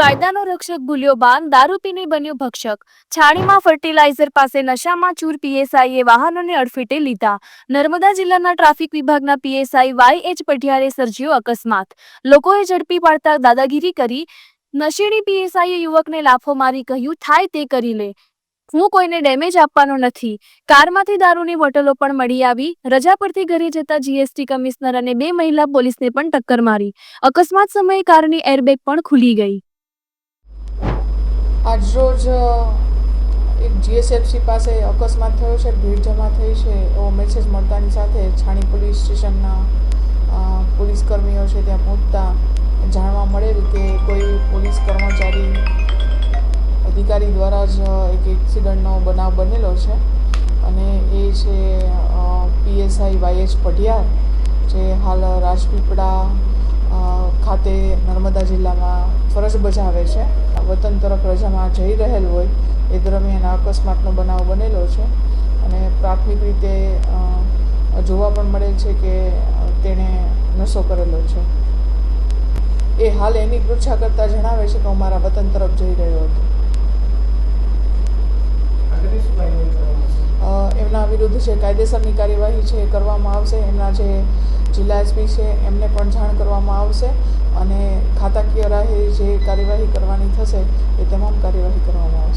કાયદાનો રક્ષક ભૂલ્યો બાન દારૂ પીને બન્યો ભક્ષક. છાણીમાં ફર્ટિલાઇઝર પાસે નશામાં ચૂર પીએસઆઈએ વાહનોને અડફેટે લીધા. નર્મદા જિલ્લાના ટ્રાફિક વિભાગના પીએસઆઈ વાય એચ પઢિયારે સર્જ્યો અકસ્માત. લોકોએ ઝડપી પાડતા દાદાગીરી કરી. નશીણી પીએસઆઈએ યુવકને લાફો મારી કહ્યું, થાય તે કરી લે. હું કોઈને ડેમેજ આપવાનો નથી. કારમાંથી દારૂની બોટલો પણ મળી આવી. રજા પરથી ઘરે જતા જીએસટી કમિશનર અને બે મહિલા પોલીસને પણ ટક્કર મારી. અકસ્માત સમયે કારની એરબેગ પણ ખુલી ગઈ. આજરોજ એક જીએસએફસી પાસે અકસ્માત થયો છે, ભીડ જમા થઈ છે. એવો મેસેજ મળતાની સાથે છાણી પોલીસ સ્ટેશનના પોલીસ કર્મીઓ છે ત્યાં પહોંચતા જાણવા મળેલ કે કોઈ પોલીસ કર્મચારી અધિકારી દ્વારા જ એક એક્સિડન્ટનો બનાવ બનેલો છે. અને એ છે પીએસઆઈ વાયએચ પઢિયાર, જે હાલ રાજપીપળા ખાતે નર્મદા જિલ્લામાં ફરજ બજાવે છે. વતન તરફ રજામાં જઈ રહેલ હોય એ દરમિયાન અકસ્માતનો બનાવ બનેલો છે અને પ્રાથમિક રીતે જોવા પણ મળેલ છે કે તેણે નશો કરેલો છે. એ હાલ એની પૃચ્છા કરતાં જણાવે છે કે હું મારા વતન તરફ જઈ રહ્યો હતો આગળની શું કાર્યવાહી કરવામાં આવશે અ, એમના વિરુદ્ધ જે કાયદેસરની કાર્યવાહી છે એ કરવામાં આવશે. એમના જે જિલ્લા એસપી છે, એમને પણ જાણ કરવામાં આવશે અને ખાતાકીય રાહે જે કાર્યવાહી કરવાની થશે એ તમામ કાર્યવાહી કરવામાં આવશે.